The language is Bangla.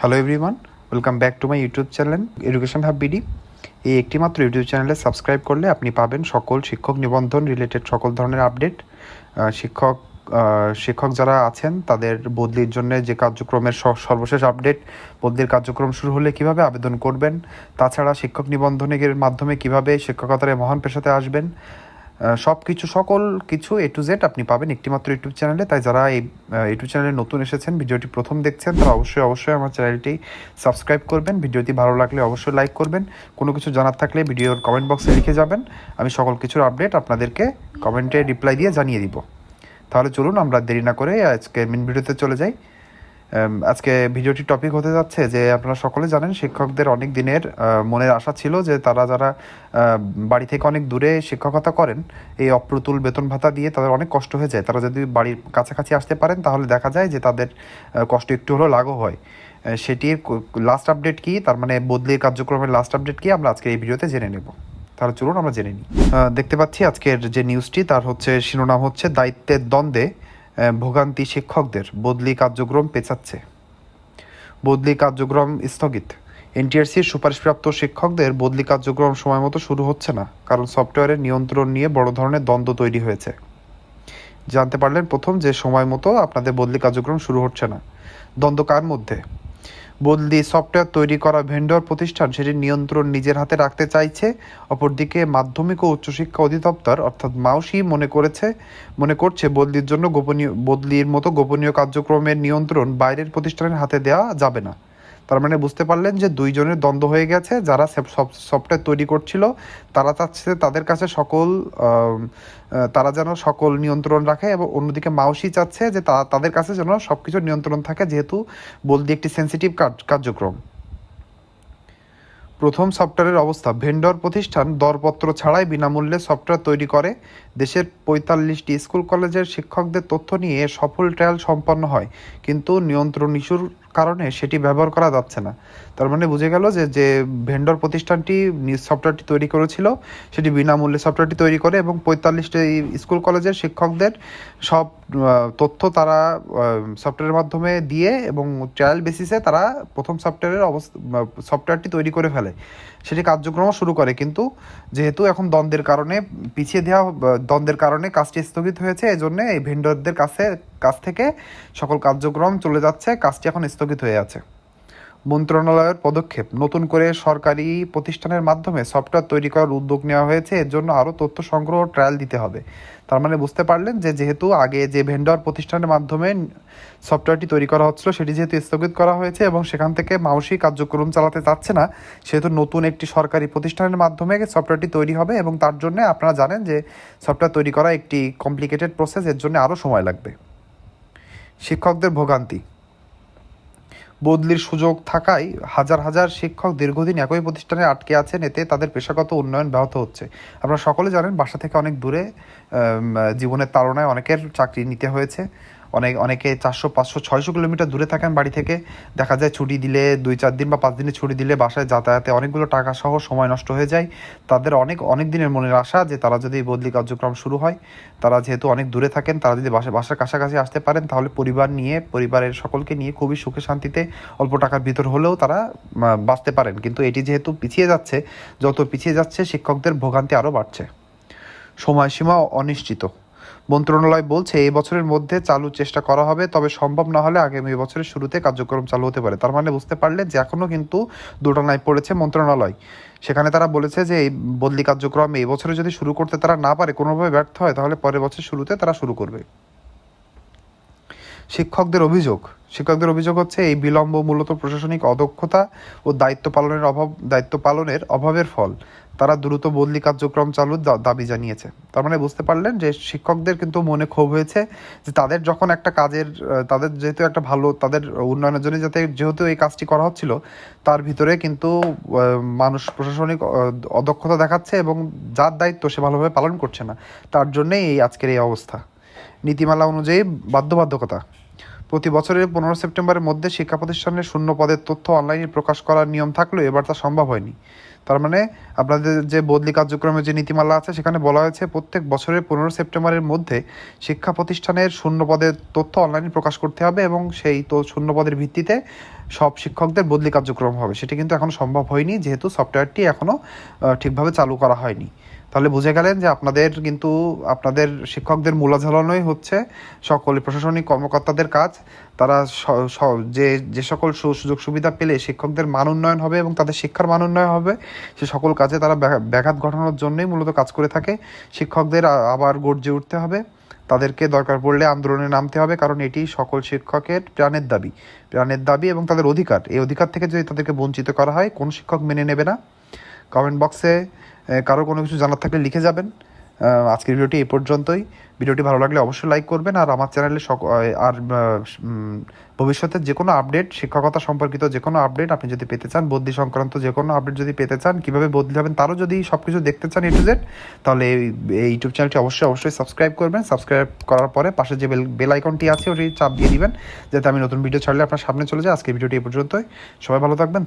Hello everyone welcome back to my YouTube channel education hub BD এই একটিমাত্র ইউটিউব চ্যানেলে সাবস্ক্রাইব করলে আপনি পাবেন সকল শিক্ষক নিবন্ধন রিলেটেড সকল ধরনের আপডেট শিক্ষক শিক্ষক যারা আছেন, তাদের বদলির জন্য যে কার্যক্রমের সর্বশেষ আপডেট বদলির কার্যক্রম শুরু হলে কীভাবে আবেদন করবেন, তাছাড়া শিক্ষক নিবন্ধনের মাধ্যমে কীভাবে শিক্ষকতার মহান পেশাতে আসবেন সব কিছু সকল কিছু এ টু জেড আপনি পাবেন একটিমাত্র ইউটিউব চ্যানেলে তাই যারা এই ইউটিউব চ্যানেলে নতুন এসেছেন, ভিডিওটি প্রথম দেখছেন, তারা অবশ্যই অবশ্যই আমার চ্যানেলটি সাবস্ক্রাইব করবেন। ভিডিওটি ভালো লাগলে অবশ্যই লাইক করবেন। কোনো কিছু জানার থাকলে ভিডিওর কমেন্ট বক্সে লিখে যাবেন। আমি সকল কিছুর আপডেট আপনাদেরকে কমেন্টে রিপ্লাই দিয়ে জানিয়ে দিব। তাহলে চলুন, আমরা দেরি না করে আজকে মেন ভিডিওতে চলে যাই। আজকে ভিডিওটির টপিক হতে যাচ্ছে যে আপনারা সকলে জানেন শিক্ষকদের অনেক দিনের মনের আশা ছিল যে তারা যারা বাড়ি থেকে অনেক দূরে শিক্ষকতা করেন, এই অপ্রতুল বেতন ভাতা দিয়ে তাদের অনেক কষ্ট হয়ে যায়। তারা যদি বাড়ির কাছাকাছি আসতে পারেন, তাহলে দেখা যায় যে তাদের কষ্ট একটু হলেও লাঘব হয়। সেটির লাস্ট আপডেট কি? তার মানে বদলির কার্যক্রমের লাস্ট আপডেট কি? আমরা আজকে এই ভিডিওতে জেনে নেব। তাহলে চলুন আমরা জেনে নিই। দেখতে পাচ্ছি আজকের যে নিউজটি তার হচ্ছে, শিরোনাম হচ্ছে, দায়িত্বের দ্বন্দ্বে। ভোগান্তি শিক্ষকদের বদলি কার্যক্রম পেঁচাচ্ছে। বদলি কার্যক্রম স্থগিত। এনটিআরসির সুপারিশপ্রাপ্ত শিক্ষকদের বদলি কার্যক্রম সময় মতো শুরু হচ্ছে না, কারণ সফটওয়্যারের নিয়ন্ত্রণ নিয়ে বড় ধরনের দ্বন্দ্ব তৈরি হয়েছে। জানতে পারলেন প্রথম যে সময় মতো আপনাদের বদলি কার্যক্রম শুরু হচ্ছে না। দ্বন্দ্ব কার মধ্যে? বদলি সফটওয়্যার তৈরি করা ভেন্ডর প্রতিষ্ঠান সেটির নিয়ন্ত্রণ নিজের হাতে রাখতে চাইছে। অপরদিকে মাধ্যমিক ও উচ্চশিক্ষা অধিদপ্তর অর্থাৎ মাউসি মনে করেছে, মনে করছে বদলির জন্য গোপনীয় বদলির মতো গোপনীয় কার্যক্রমের নিয়ন্ত্রণ বাইরের প্রতিষ্ঠানের হাতে দেওয়া যাবে না। তার মানে বুঝতে পারলেন যে দুইজনের দ্বন্দ্ব হয়ে গেছে, যারা সফটওয়্যার তৈরি করছিল, তারা চাচ্ছে তাদের কাছে সকল তারা যেন সকল নিয়ন্ত্রণ রাখে এবং অন্যদিকে মাউসি চাচ্ছে যে তাদের কাছে যেন সব কিছু নিয়ন্ত্রণ থাকে, যেহেতু বলদি একটি সেন্সিটিভ কার্যক্রম। প্রথম সফটওয়্যারের অবস্থা ভেন্ডর প্রতিষ্ঠান দরপত্র ছাড়াই বিনামূল্যে সফটওয়্যার তৈরি করে। দেশের পঁয়তাল্লিশটি স্কুল কলেজের শিক্ষকদের তথ্য নিয়ে সফল ট্রায়াল সম্পন্ন হয়, কিন্তু নিয়ন্ত্রণ ইস্যুর কারণে সেটি ব্যবহার করা যাচ্ছে না। তার মানে বুঝে গেল যে যে ভেন্ডর প্রতিষ্ঠানটি নিজ সফটওয়্যারটি তৈরি করেছিল, সেটি বিনামূল্যে সফটওয়্যারটি তৈরি করে এবং পঁয়তাল্লিশটি স্কুল, কলেজের শিক্ষকদের সব তথ্য তারা সফটওয়্যারের মাধ্যমে দিয়ে এবং ট্রায়াল বেসিসে তারা প্রথম সফটওয়্যারের অবস্থা সফটওয়্যারটি তৈরি করে ফেলে। সেটি কার্যক্রম শুরু করে। কিন্তু যেহেতু এখন দ্বন্দ্বের কারণে পিছিয়ে দেওয়া, দ্বন্দ্বের কারণে কাজটি স্থগিত হয়েছে এই জন্য এই ভেন্ডরদের কাছে, কাছ থেকে সকল কার্যক্রম চলে যাচ্ছে, কাজটি এখন স্থগিত হয়ে আছে। মন্ত্রণালয়ের পদক্ষেপ। নতুন করে সরকারি প্রতিষ্ঠানের মাধ্যমে সফটওয়্যার তৈরি করার উদ্যোগ নেওয়া হয়েছে। এর জন্য আরও তথ্য সংগ্রহ ট্রায়াল দিতে হবে। তার মানে বুঝতে পারলেন যে, যেহেতু আগে যে ভেন্ডর প্রতিষ্ঠানের মাধ্যমে সফটওয়্যারটি তৈরি করা হচ্ছিল, সেটি যেহেতু স্থগিত করা হয়েছে এবং সেখান থেকে মাউসি কার্যক্রম চালাতে চাচ্ছে না, সেহেতু নতুন একটি সরকারি প্রতিষ্ঠানের মাধ্যমে সফটওয়্যারটি তৈরি হবে এবং তার জন্য আপনারা জানেন যে, সফটওয়্যার তৈরি করা একটি কমপ্লিকেটেড প্রসেস এর জন্য আরও সময় লাগবে। শিক্ষকদের ভোগান্তি। বদলির সুযোগ থাকায় হাজার হাজার শিক্ষক দীর্ঘদিন একই প্রতিষ্ঠানে আটকে আছেন, এতে তাদের পেশাগত উন্নয়ন ব্যাহত হচ্ছে। আপনারা সকলে জানেন বাসা থেকে অনেক দূরে জীবনের তাড়নায় অনেকের চাকরি নিতে হয়েছে। অনেক, অনেকে চারশো, পাঁচশো, ছয়শো কিলোমিটার দূরে থাকেন বাড়ি থেকে। দেখা যায় ছুটি দিলে দুই, চার দিন বা পাঁচ দিনের ছুটি দিলে বাসায় যাতায়াতে অনেকগুলো টাকা সহ সময় নষ্ট হয়ে যায়। তাদের অনেক অনেক দিনের মনের আশা যে তারা যদি বদলি কার্যক্রম শুরু হয়, তারা যেহেতু অনেক দূরে থাকেন, তারা যদি বাসা, বাসার কাছাকাছি আসতে পারেন, তাহলে পরিবার নিয়ে, পরিবারের সকলকে নিয়ে খুবই সুখে শান্তিতে অল্প টাকার ভিতর হলেও তারা বাঁচতে পারেন। কিন্তু এটি যেহেতু পিছিয়ে যাচ্ছে, যত পিছিয়ে যাচ্ছে শিক্ষকদের ভোগান্তি আরও বাড়ছে। সময়সীমা অনিশ্চিত। মন্ত্রণালয় বলছে, এই বছরের মধ্যে চালুর চেষ্টা করা হবে, তবে সম্ভব না হলে আগামী বছরের শুরুতে কার্যক্রম চালু হতে পারে। তার মানে বুঝতে পারলে যে এখনও কিন্তু দুটানায় পড়েছে মন্ত্রণালয়। সেখানে তারা বলেছে যে, এই বদলি কার্যক্রম এই বছরে যদি শুরু করতে তারা না পারে, কোনোভাবে ব্যর্থ হয়, তাহলে পরের বছর শুরুতে তারা শুরু করবে। শিক্ষকদের অভিযোগ। শিক্ষকদের অভিযোগ হচ্ছে, এই বিলম্ব মূলত প্রশাসনিক অদক্ষতা ও দায়িত্ব পালনের অভাব, দায়িত্ব পালনের অভাবের ফল। তারা দ্রুত বদলি কার্যক্রম চালুর দাবি জানিয়েছে। তার মানে বুঝতে পারলেন যে শিক্ষকদের কিন্তু মনে ক্ষোভ হয়েছে যে তাদের যখন একটা কাজের তাদের যেহেতু একটা ভালো, তাদের উন্নয়নের জন্য যাতে যেহেতু এই কাজটি করা হচ্ছিল, তার ভিতরে কিন্তু মানুষ প্রশাসনিক অদক্ষতা দেখাচ্ছে এবং যার দায়িত্ব সে ভালোভাবে পালন করছে না। তার জন্যই এই আজকের এই অবস্থা। নীতিমালা অনুযায়ী বাধ্যবাধকতা। প্রতি বছরের পনেরো সেপ্টেম্বরের মধ্যে শিক্ষা প্রতিষ্ঠানের শূন্য পদের তথ্য অনলাইনে প্রকাশ করার নিয়ম থাকলেও এবার তা সম্ভব হয়নি। তার মানে আপনাদের যে বদলি কার্যক্রমের যে নীতিমালা আছে, সেখানে বলা হয়েছে প্রত্যেক বছরের পনেরো সেপ্টেম্বরের মধ্যে শিক্ষা প্রতিষ্ঠানের শূন্য পদের তথ্য অনলাইনে প্রকাশ করতে হবে এবং সেই তো শূন্য পদের ভিত্তিতে সব শিক্ষকদের বদলি কার্যক্রম হবে। সেটি কিন্তু এখনও সম্ভব হয়নি, যেহেতু সফটওয়্যারটি এখনও ঠিকভাবে চালু করা হয়নি। তাহলে বুঝে গেলেন যে আপনাদের কিন্তু, আপনাদের শিক্ষকদের মূলাঝালনই হচ্ছে সকল প্রশাসনিক কর্মকর্তাদের কাজ। তারা যে যে সকল সুযোগ সুবিধা পেলে শিক্ষকদের মান উন্নয়ন হবে এবং তাদের শিক্ষার মান উন্নয়ন হবে, সে সকল কাজে তারা ব্যাঘা- ব্যাঘাত ঘটানোর জন্যই মূলত কাজ করে থাকে। শিক্ষকদের আবার গর্জে উঠতে হবে। তাদেরকে দরকার পড়লে আন্দোলনে নামতে হবে, কারণ এটি সকল শিক্ষকের প্রাণের দাবি। প্রাণের দাবি এবং তাদের অধিকার। এই অধিকার থেকে যদি তাদেরকে বঞ্চিত করা হয়, কোন শিক্ষক মেনে নেবে না? কমেন্ট বক্সে কারও কোনো কিছু জানার থাকলে লিখে যাবেন। আজকের ভিডিওটি এই পর্যন্তই। ভিডিওটি ভালো লাগলে অবশ্যই লাইক করবেন আর আমার চ্যানেলে সক আর ভবিষ্যতের যে কোনো আপডেট শিক্ষকতা সম্পর্কিত যে কোনো আপডেট আপনি যদি পেতে চান বদলি সংক্রান্ত যে কোনো আপডেট যদি পেতে চান, কীভাবে বদলি হবেন তারও যদি সব কিছু দেখতে চান এ তাহলে এই- এই ইউটিউব চ্যানেলটি অবশ্যই অবশ্যই সাবস্ক্রাইব করবেন। সাবস্ক্রাইব করার পরে পাশে যে বেল বেল আইকনটি আছে ওটি চাপ দিয়ে দিবেন, যাতে আমি নতুন ভিডিও ছাড়লে আপনার সামনে চলে যায়। আজকে ভিডিওটি এ পর্যন্তই। সবাই ভালো থাকবেন।